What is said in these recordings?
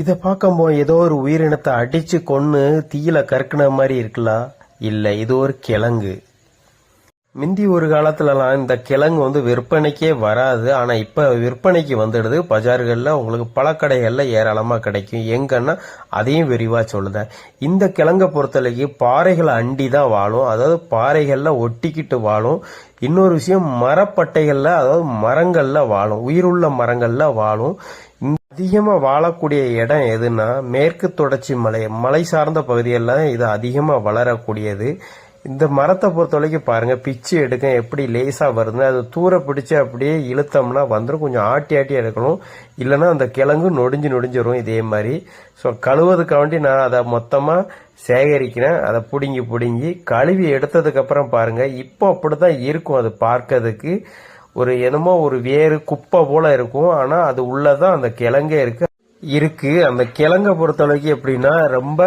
இதை பார்க்கும்போது ஏதோ ஒரு உயிரினத்தை அடிச்சு கொன்று தீயில கற்கின மாதிரி இருக்கலாம் இல்லை இது ஒரு கிழங்கு. முந்தி ஒரு காலத்துலலாம் இந்த கிழங்கு வந்து விற்பனைக்கே வராது. ஆனால் இப்போ விற்பனைக்கு வந்துடுது. பஜார்களில் உங்களுக்கு பழக்கடைகளில் ஏராளமாக கிடைக்கும். எங்கன்னா அதையும் விரிவாக சொல்லுதேன் இந்த கிழங்கை பொறுத்தவரைக்கு பாறைகளை அண்டி தான் வாழும். அதாவது பாறைகளில் ஒட்டிக்கிட்டு வாழும். இன்னொரு விஷயம் மரப்பட்டைகளில் அதாவது மரங்களில் வாழும். உயிருள்ள மரங்களில் வாழும். அதிகமாக வாழக்கூடிய இடம் எதுனா மேற்கு தொடர்ச்சி மலை மலை சார்ந்த பகுதியெல்லாம் இது அதிகமாக வளரக்கூடியது. இந்த மரத்தை பொறுத்த வரைக்கும் பாருங்க பிச்சு எடுக்க எப்படி லேசாக வருது அது தூர பிடிச்சி அப்படியே இழுத்தோம்னா வந்துடும் கொஞ்சம் ஆட்டி ஆட்டி எடுக்கணும் இல்லைன்னா அந்த கிழங்கு நொடிஞ்சு நொடிஞ்சிடும் இதே மாதிரி. ஸோ கழுவதுக்காண்டி நான் அதை மொத்தமாக சேகரிக்கிறேன். அதை பிடுங்கி பிடுங்கி கழுவி எடுத்ததுக்கப்புறம் பாருங்கள் இப்போ அப்படி அப்படிதான் இருக்கும் அது பார்க்கறதுக்கு. ஒரு என்னமோ ஒரு வேறு குப்பை போல இருக்கும். ஆனா அது உள்ளதான் அந்த கிழங்கே இருக்கு. இருக்கு. அந்த கிழங்கை பொறுத்தளவுக்கு எப்படின்னா ரொம்ப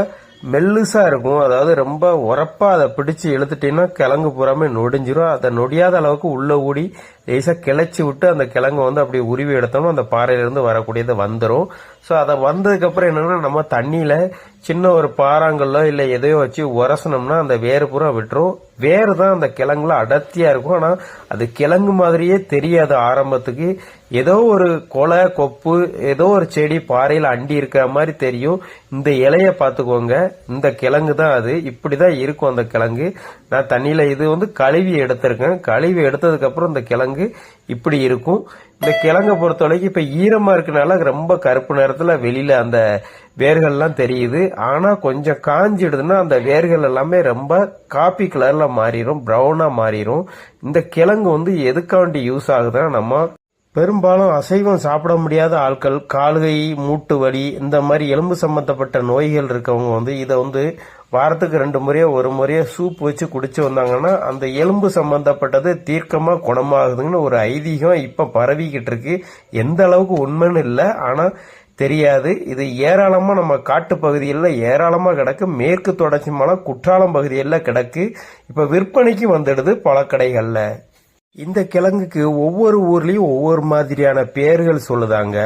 மெல்லுசா இருக்கும். அதாவது ரொம்ப உரப்பா அதை பிடிச்சு இழுத்துட்டீங்கன்னா கிழங்கு பூராமே நொடிஞ்சிரும். அதை நொடியாத அளவுக்கு உள்ள ஊடி லேசா கிளச்சி விட்டு அந்த கிழங்கு வந்து அப்படியே உருவி எடுத்தோம்னா அந்த பாறையிலிருந்து வரக்கூடியது வந்துடும் ஸோ அதை வந்ததுக்கு அப்புறம் என்னன்னா நம்ம தண்ணியில சின்ன ஒரு பாறாங்கல்லோ இல்லை எதையோ வச்சு உரசனோம்னா அந்த வேறு பூரா விட்டுரும். வேறு தான் அந்த கிழங்குல அடர்த்தியா இருக்கும். ஆனால் அது கிழங்கு மாதிரியே தெரியாது ஆரம்பத்துக்கு. ஏதோ ஒரு கொலை கொப்பு ஏதோ ஒரு செடி பாறையில் அண்டி இருக்கிற மாதிரி தெரியும். இந்த இலைய பார்த்துக்கோங்க. இந்த கிழங்கு தான் அது. இப்படி தான் இருக்கும் அந்த கிழங்கு. நான் தண்ணியில் இது வந்து கழுவி எடுத்திருக்கேன். கழுவி எடுத்ததுக்கப்புறம் இந்த கிழங்கு இப்படி இருக்கும். இந்த கிழங்கை பொறுத்த வரைக்கும் இப்போ ஈரமாக இருக்கனால ரொம்ப கருப்பு நேரத்தில் வெளியில் அந்த வேர்கள்லாம் தெரியுது. ஆனால் கொஞ்சம் காஞ்சிடுதுன்னா அந்த வேர்கள் எல்லாமே ரொம்ப காப்பி கலரில் மாறிடும் ப்ரௌனாக மாறிடும் இந்த கிழங்கு வந்து எதுக்காண்டி யூஸ் ஆகுதுன்னா நம்ம பெரும்பாலும் அசைவம் சாப்பிட முடியாத ஆட்கள் கால்கை மூட்டு வலி இந்த மாதிரி எலும்பு சம்பந்தப்பட்ட நோய்கள் இருக்கவங்க வந்து இதை வந்து வாரத்துக்கு ரெண்டு முறையோ ஒரு முறையோ சூப் வச்சு குடிச்சு வந்தாங்கன்னா அந்த எலும்பு சம்பந்தப்பட்டது தீர்க்கமாக குணமாகுதுங்கன்னு ஒரு ஐதீகம் இப்போ பரவிக்கிட்டு இருக்கு. எந்த அளவுக்கு உண்மைன்னு இல்லை ஆனால் தெரியாது. இது ஏராளமாக நம்ம காட்டு பகுதிகளில் ஏராளமாக கிடக்கு. மேற்கு தொடர்ச்சி மலை குற்றாலம் பகுதியில் கிடக்கு. இப்போ விற்பனைக்கு வந்துடுது பழக்கடைகளில் இந்த கிழங்குக்கு ஒவ்வொரு ஊர்லேயும் ஒவ்வொரு மாதிரியான பெயர்கள் சொல்லுதாங்க.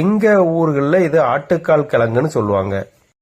எங்கள் ஊர்களில் இது ஆட்டுக்கால் கிழங்குன்னு சொல்லுவாங்க.